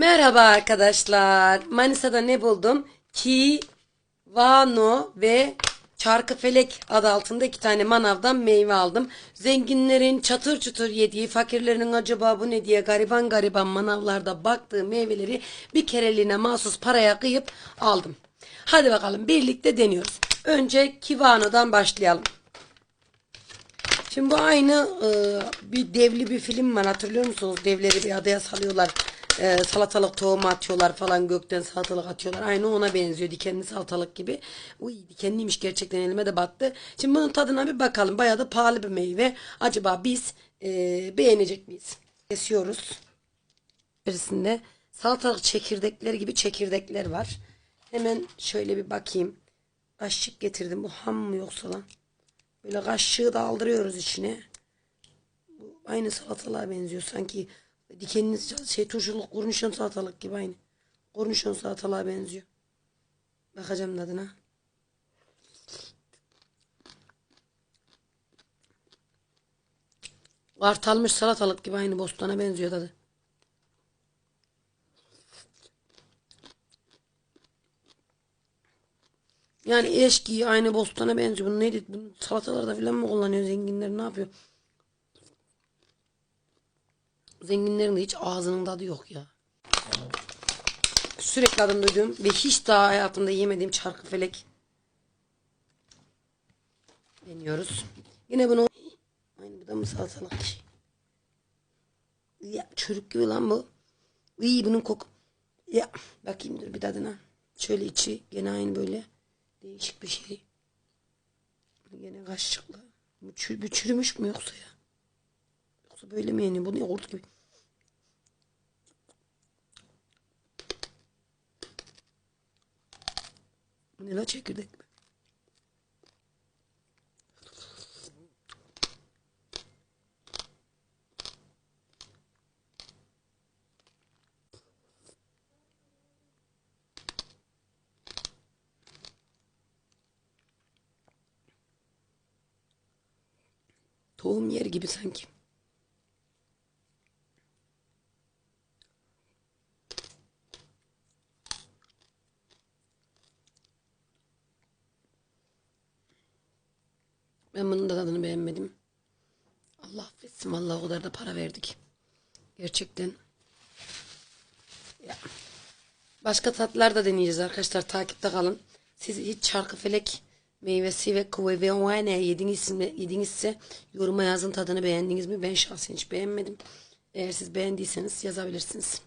Merhaba arkadaşlar. Manisa'da ne buldum? Kivano ve Çarkıfelek adı altında iki tane manavdan meyve aldım. Zenginlerin çatır çutur yediği, fakirlerin acaba bu ne diye gariban gariban manavlarda baktığı meyveleri bir kereliğine mahsus paraya kıyıp aldım. Hadi bakalım birlikte deniyoruz. Önce Kivano'dan başlayalım. Şimdi bu aynı e, bir devli bir film var hatırlıyor musunuz? Devleri bir adaya salıyorlar. E, salatalık tohumu atıyorlar falan gökten salatalık atıyorlar. Aynı ona benziyor dikenli salatalık gibi. Uy dikenliymiş gerçekten elime de battı. Şimdi bunun tadına bir bakalım. Bayağı da pahalı bir meyve. Acaba biz e, beğenecek miyiz? Kesiyoruz. İçerisinde salatalık çekirdekleri gibi çekirdekler var. Hemen şöyle bir bakayım. Kaşık getirdim. Bu ham mı yoksa lan? Böyle kaşığı da aldırıyoruz içine. Bu aynı salatalığa benziyor sanki. Dikenli şey turşuluk kornişon salatalık gibi aynı. Kornişon salatalığa benziyor. Bakacağım tadına. Kartalmış salatalık gibi aynı bostana benziyor tadı. Yani eşki aynı bostana benziyor. Bu neydi? Bunu salatalarda falan mı kullanıyor zenginler? Ne yapıyor? Zenginlerin de hiç ağzının tadı yok ya. Sürekli adını duyduğum ve hiç daha hayatımda yemediğim çarkıfelek. Deniyoruz. Yine bunu aynı bu da mı salatalık? Ya çürük gibi lan bu. İyi bunun koku. Ya bakayım dur bir tadına. Şöyle içi gene aynı böyle. Değişik bir şey. Yine kaşıkla. Bu çürümüş mü yoksa ya? Böyle mi yeniyor? Bu ne yoğurt gibi. Bu ne la çekirdek mi? Tohum yeri gibi sanki. Ben bunun da tadını beğenmedim. Allah affetsin vallahi o kadar da para verdik. Gerçekten. Ya. Başka tatlar da deneyeceğiz arkadaşlar. Takipte kalın. Siz hiç çarkıfelek meyvesi ve kuvvevene yediniz mi, yedinizse yoruma yazın tadını beğendiniz mi? Ben şahsen hiç beğenmedim. Eğer siz beğendiyseniz yazabilirsiniz.